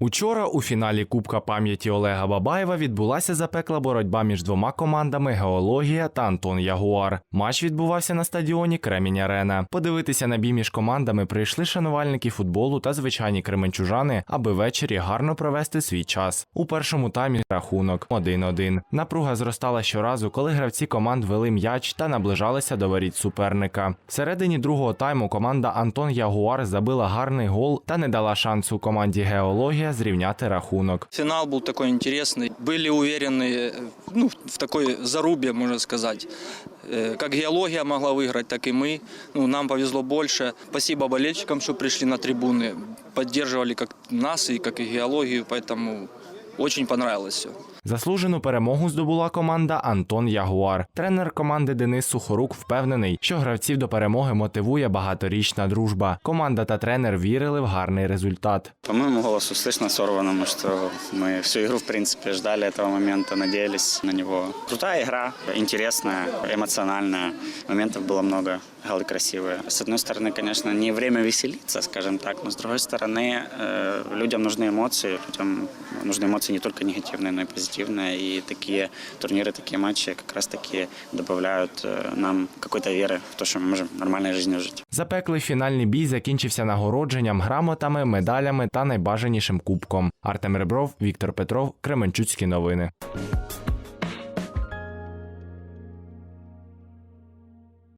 Учора у фіналі Кубка пам'яті Олега Бабаєва відбулася запекла боротьба між двома командами Геологія та Антон Ягуар. Матч відбувався на стадіоні Кремінь Арена. Подивитися на бій між командами прийшли шанувальники футболу та звичайні кременчужани, аби ввечері гарно провести свій час. У першому таймі рахунок 1-1. Напруга зростала щоразу, коли гравці команд вели м'яч та наближалися до воріт суперника. Всередині другого тайму команда Антон Ягуар забила гарний гол та не дала шансу команді Геологія зрівняти рахунок. Финал был такой интересный. Были уверены э, ну, в такой зарубе, можно сказать. Э, Как геология могла выиграть, так и мы. Ну, нам повезло больше. Спасибо болельщикам, что пришли на трибуны. Поддерживали как нас и как и геологию, поэтому очень понравилось все. Заслужену перемогу здобула команда Антон Ягуар. Тренер команди Денис Сухорук впевнений, що гравців до перемоги мотивує багаторічна дружба. Команда та тренер вірили в гарний результат. По моему голосу слышно сорванному, что мы всю игру, в принципе, ждали этого момента, надеялись на него. Крутая игра, интересная, эмоциональная. Моментов было много, голы красивые. С одной стороны, конечно, не время веселиться, скажем так, но с другой стороны, э, людям нужны эмоции. Людям нужны эмоции не только негативные, но и позитивные. И такие турниры, такие матчи как раз-таки добавляют э, нам какой-то веры в то, что мы можем нормальной жизнью жить. Запеклий фінальний бій закінчився нагородженням, грамотами, медалями та найбажанішим кубком. Артем Ребров, Віктор Петров, Кременчуцькі новини.